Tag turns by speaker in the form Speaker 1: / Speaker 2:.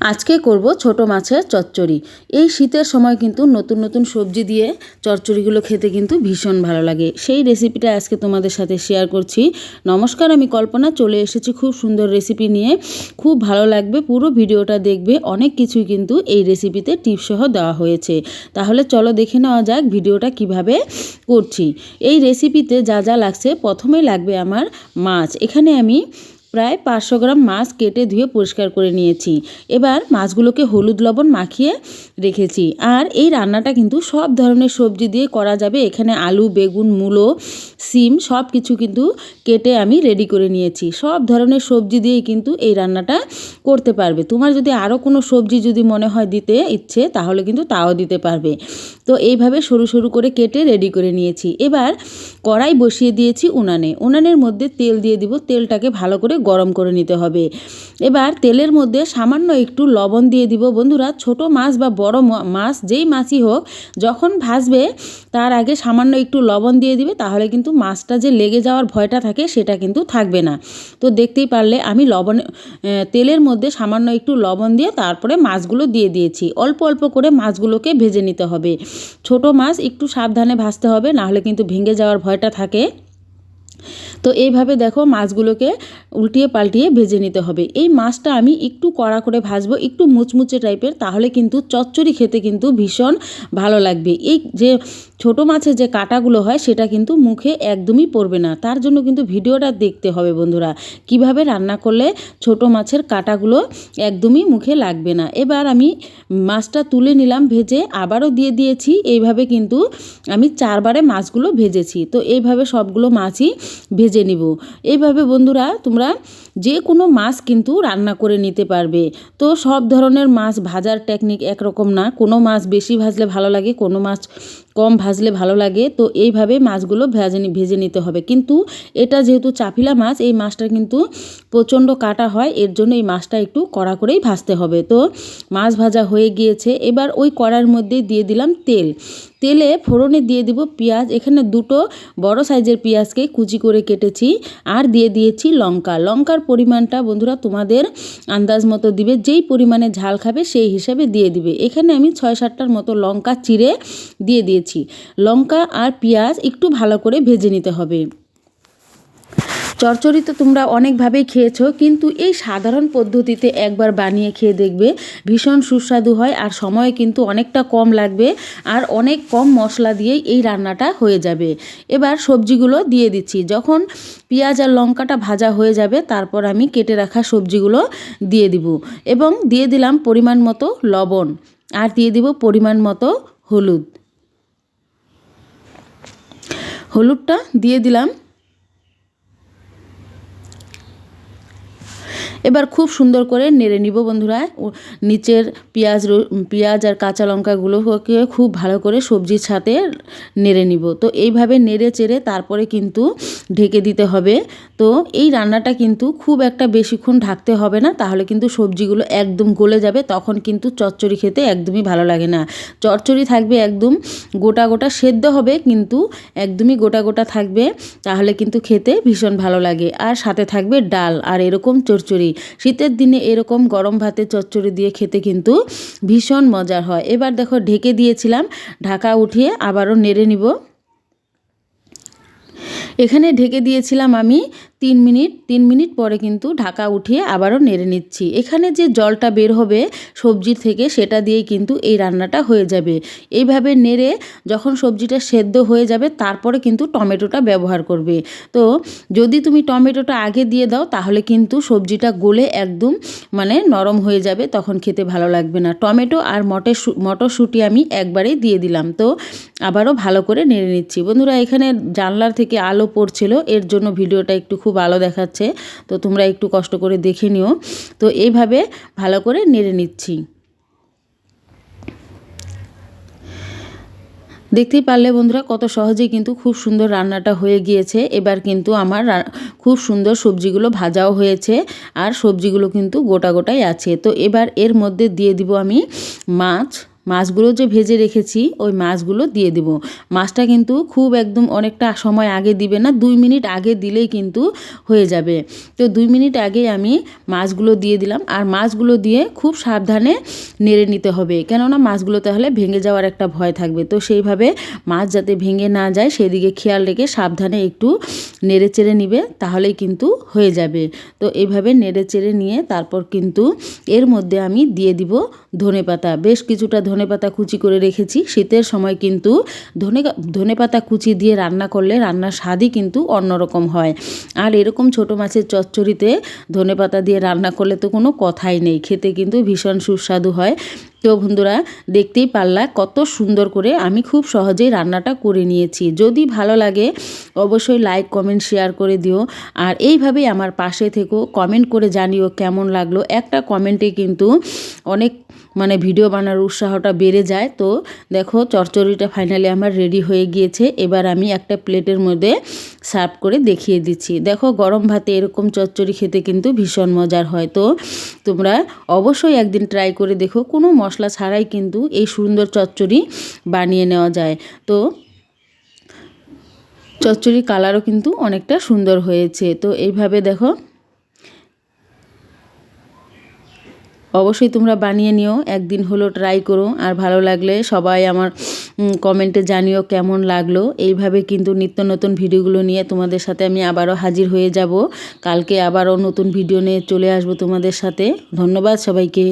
Speaker 1: আজকে করব ছোট মাছের চচ্চড়ি। এই শীতের সময় কিন্তু নতুন নতুন সবজি দিয়ে চচ্চড়িগুলো খেতে কিন্তু ভীষণ ভালো লাগে। সেই রেসিপিটা আজকে তোমাদের সাথে শেয়ার করছি। নমস্কার, আমি কল্পনা। চলে এসেছি খুব সুন্দর রেসিপি নিয়ে। খুব ভালো লাগবে, পুরো ভিডিওটা দেখবে। অনেক কিছুই কিন্তু এই রেসিপিতে টিপসহ দেওয়া হয়েছে। তাহলে চলো দেখে নেওয়া যাক ভিডিওটা কীভাবে করছি। এই রেসিপিতে যা যা লাগছে প্রথমেই লাগবে আমার মাছ। এখানে আমি প্রায় পাঁচশো গ্রাম মাছ কেটে ধুয়ে পরিষ্কার করে নিয়েছি। এবার মাছগুলোকে হলুদ লবণ মাখিয়ে রেখেছি। আর এই রান্নাটা কিন্তু সব ধরনের সবজি দিয়ে করা যাবে। এখানে আলু, বেগুন, মূলো, সিম সব কিছু কিন্তু কেটে আমি রেডি করে নিয়েছি। সব ধরনের সবজি দিয়েই কিন্তু এই রান্নাটা করতে পারবে। তোমার যদি আরও কোনো সবজি যদি মনে হয় দিতে ইচ্ছে, তাহলে কিন্তু তাও দিতে পারবে। তো এইভাবে সরু সরু করে কেটে রেডি করে নিয়েছি। এবার কড়াই বসিয়ে দিয়েছি উনানে। উনানের মধ্যে তেল দিয়ে দিব। তেলটাকে ভালো করে গরম করে নিতে হবে। এবার তেলের মধ্যে সামান্য একটু লবণ দিয়ে দিব। বন্ধুরা, ছোট মাছ বা বড় মাছ যেই মাছই হোক, যখন ভাজবে, তার আগে সামান্য একটু লবণ দিয়ে দিবে, তাহলে কিন্তু মাছটা যে লেগে যাওয়ার ভয়টা থাকে, সেটা কিন্তু থাকবে না। তো দেখতেই পারলে আমি লবণ তেলের মধ্যে সামান্য একটু লবণ দিয়ে তারপরে মাছগুলো দিয়ে দিয়েছি। অল্প অল্প করে মাছগুলোকে ভেজে নিতে হবে। ছোট মাছ একটু সাবধানে ভাজতে হবে, নাহলে কিন্তু ভেঙে যাওয়ার ভয়টা থাকে। তো এইভাবে দেখো মাছগুলোকে উল্টিয়ে পাল্টিয়ে ভেজে নিতে হবে। এই মাছটা আমি একটু কড়া করে ভাজবো, একটু মুচমুচে টাইপের, তাহলে কিন্তু চচ্চড়ি খেতে কিন্তু ভীষণ ভালো লাগবে। এই যে ছোট মাছের যে কাটাগুলো হয়, সেটা কিন্তু মুখে একদমই পড়বে না। তার জন্য কিন্তু ভিডিওটা দেখতে হবে বন্ধুরা। কীভাবে রান্না করলে ছোট মাছের কাটাগুলো একদমই মুখে লাগবে না। এবার আমি মাছটা তুলে নিলাম, ভেজে আবারও দিয়ে দিয়েছি। এইভাবে কিন্তু আমি চারবারে মাছগুলো ভেজেছি। তো এইভাবে সবগুলো মাছই ভেজে নিব। এইভাবে বন্ধুরা তোমরা যে কোনো মাছ কিন্তু রান্না করে নিতে পারবে। তো সব ধরনের মাছ ভাজার টেকনিক একরকম না। কোনো মাছ বেশি ভাজলে ভালো লাগে, কোনো মাছ কম ভাজলে ভালো লাগে, তো এইভাবে মাছগুলো ভেজে ভেজে নিতে হবে। কিন্তু এটা যেহেতু চাপিলা মাছ, এই মাছটা কিন্তু প্রচণ্ড কাটা হয়, এর জন্য এই মাছটা একটু কড়া করেই ভাজতে হবে। তো মাছ ভাজা হয়ে গিয়েছে, এবার ওই কড়ার মধ্যে দিয়ে দিলাম তেল। তেলে ফোড়নে দিয়ে দিব পেঁয়াজ, এখানে দুটো বড় সাইজের পেঁয়াজকে কুচি করে কেটেছি, আর দিয়ে দিয়েছি লঙ্কা। লঙ্কার পরিমাণটা বন্ধুরা তোমাদের আন্দাজ মতো দিবে, যেই পরিমাণে ঝাল খাবে সেই হিসাবে দিয়ে দিবে। এখানে আমি ছয় সাতটার মতো লঙ্কা চিড়ে দিয়ে দিয়েছি। লঙ্কা আর পেঁয়াজ একটু ভালো করে ভেজে নিতে হবে। চরচড়ি তো তোমরা অনেকভাবেই খেয়েছো, কিন্তু এই সাধারণ পদ্ধতিতে একবার বানিয়ে খেয়ে দেখবে ভীষণ সুস্বাদু হয় আর সময় কিন্তু অনেকটা কম লাগবে আর অনেক কম মশলা দিয়েই এই রান্নাটা হয়ে যাবে। এবার সবজিগুলো দিয়ে দিচ্ছি। যখন পেঁয়াজ আর লঙ্কাটা ভাজা হয়ে যাবে, তারপর আমি কেটে রাখা সবজিগুলো দিয়ে দিব এবং দিয়ে দিলাম পরিমাণ মতো লবণ। আর দিয়ে দিব পরিমাণ মতো হলুদ। হলুদটা দিয়ে দিলাম। এবার খুব সুন্দর করে নেড়ে নিব বন্ধুরা। নিচের পেঁয়াজ পেঁয়াজ আর কাঁচা লঙ্কাগুলোকে খুব ভালো করে সবজির সাথে নেড়ে নিব। তো এইভাবে নেড়ে চেড়ে তারপরে কিন্তু ঢেকে দিতে হবে। তো এই রান্নাটা কিন্তু খুব একটা বেশিক্ষণ ঢাকতে হবে না, তাহলে কিন্তু সবজিগুলো একদম গলে যাবে, তখন কিন্তু চচ্চড়ি খেতে একদমই ভালো লাগে না। চচ্চড়ি থাকবে একদম গোটা গোটা সেদ্ধ হবে, কিন্তু একদমই গোটা গোটা থাকবে, তাহলে কিন্তু খেতে ভীষণ ভালো লাগে। আর সাথে থাকবে ডাল, আর এরকম চচ্চড়ি। শীতের দিনে এরকম গরম ভাতে চচ্চড়ি দিয়ে খেতে কিন্তু ভীষণ মজার হয়। এবার দেখো ঢেকে দিয়েছিলাম, ঢাকা উঠিয়ে আবারও নেড়ে নিব। এখানে ঢেকে দিয়েছিলাম আমি তিন মিনিট তিন মিনিট পরে কিন্তু ঢাকা উঠিয়ে আবারও নেড়ে নিচ্ছি। এখানে যে জলটা বের হবে সবজির থেকে, সেটা দিয়েই কিন্তু এই রান্নাটা হয়ে যাবে। এইভাবে নেড়ে যখন সবজিটা সেদ্ধ হয়ে যাবে, তারপরে কিন্তু টমেটোটা ব্যবহার করবে। তো যদি তুমি টমেটোটা আগে দিয়ে দাও, তাহলে কিন্তু সবজিটা গলে একদম মানে নরম হয়ে যাবে, তখন খেতে ভালো লাগবে না। টমেটো আর মটর মটরশুঁটি আমি একবারেই দিয়ে দিলাম। তো আবারও ভালো করে নেড়ে নিচ্ছি। বন্ধুরা, এখানে জানলার থেকে আলো পড়ছিল, এর জন্য ভিডিওটা একটু খুব আলো দেখাচ্ছে। তো তোমরা একটু কষ্ট করে দেখে নিও। তো এইভাবে ভালো করে নেড়ে নিচ্ছি। দেখতেই পারলে বন্ধুরা কত সহজেই কিন্তু খুব সুন্দর রান্নাটা হয়ে গিয়েছে। এবার কিন্তু আমার খুব সুন্দর সবজিগুলো ভাজাও হয়েছে আর সবজিগুলো কিন্তু গোটা গোটাই আছে। তো এবার এর মধ্যে দিয়ে দিব আমি মাছ। মাছগুলো যে ভেজে রেখেছি, ওই মাছগুলো দিয়ে দেবো। মাছটা কিন্তু খুব একদম অনেকটা সময় আগে দিবে না, দুই মিনিট আগে দিলেই কিন্তু হয়ে যাবে। তো দুই মিনিট আগে আমি মাছগুলো দিয়ে দিলাম, আর মাছগুলো দিয়ে খুব সাবধানে নেড়ে নিতে হবে। কেননা মাছগুলো তাহলে ভেঙে যাওয়ার একটা ভয় থাকবে। তো সেইভাবে মাছ যাতে ভেঙে না যায় সেদিকে খেয়াল রেখে সাবধানে একটু নেড়ে চেড়ে নিবে, তাহলেই কিন্তু হয়ে যাবে। তো এইভাবে নেড়ে চেড়ে নিয়ে তারপর কিন্তু এর মধ্যে আমি দিয়ে দিব ধনে পাতা বেশ কিছুটা পাতা কুচি করে রেখেছি। শীতের সময় কিন্তু ধনে ধনে পাতা কুচি দিয়ে রান্না করলে রান্নার স্বাদই কিন্তু অন্যরকম হয়। আর এরকম ছোট মাছের চচ্চড়িতে ধনে পাতা দিয়ে রান্না করলে তো কোনো কথাই নেই। খেতে কিন্তু ভীষণ সুস্বাদু হয়। তো বন্ধুরা, দেখতেই পারলা কত সুন্দর করে আমি খুব সহজেই রান্নাটা করে নিয়েছি। যদি ভালো লাগে, অবশ্যই লাইক কমেন্ট শেয়ার করে দিও। আর এইভাবেই আমার পাশে থেকো কমেন্ট করে জানিও কেমন লাগল। একটা কমেন্টে কিন্তু অনেক মানে ভিডিও বানানোর উৎসাহটা বেড়ে যায়। তো দেখো, চচ্চড়িটা ফাইনালি আমার রেডি হয়ে গিয়েছে। এবার আমি একটা প্লেটের মধ্যে সার্ভ করে দেখিয়ে দিচ্ছি। দেখো, গরম ভাতে এরকম চচ্চড়ি খেতে কিন্তু ভীষণ মজার হয়। তো তোমরা অবশ্যই একদিন ট্রাই করে দেখো। কোনো মশলা ছাড়াই কিন্তু এই সুন্দর চচ্চড়ি বানিয়ে নেওয়া যায়। তো চচ্চড়ি কালারও কিন্তু অনেকটা সুন্দর হয়েছে। তো এইভাবে দেখো। অবশ্যই তোমরা বানিয়ে নিও, একদিন হলো ট্রাই করো। আর ভালো লাগলে সবাই আমার কমেন্টে জানিও কেমন লাগল। এইভাবে কিন্তু নিত্য নতুন ভিডিওগুলো নিয়ে তোমাদের সাথে আমি আবারও হাজির হয়ে যাব। কালকে আবারও নতুন ভিডিও নিয়ে চলে আসব তোমাদের সাথে। ধন্যবাদ সবাইকে।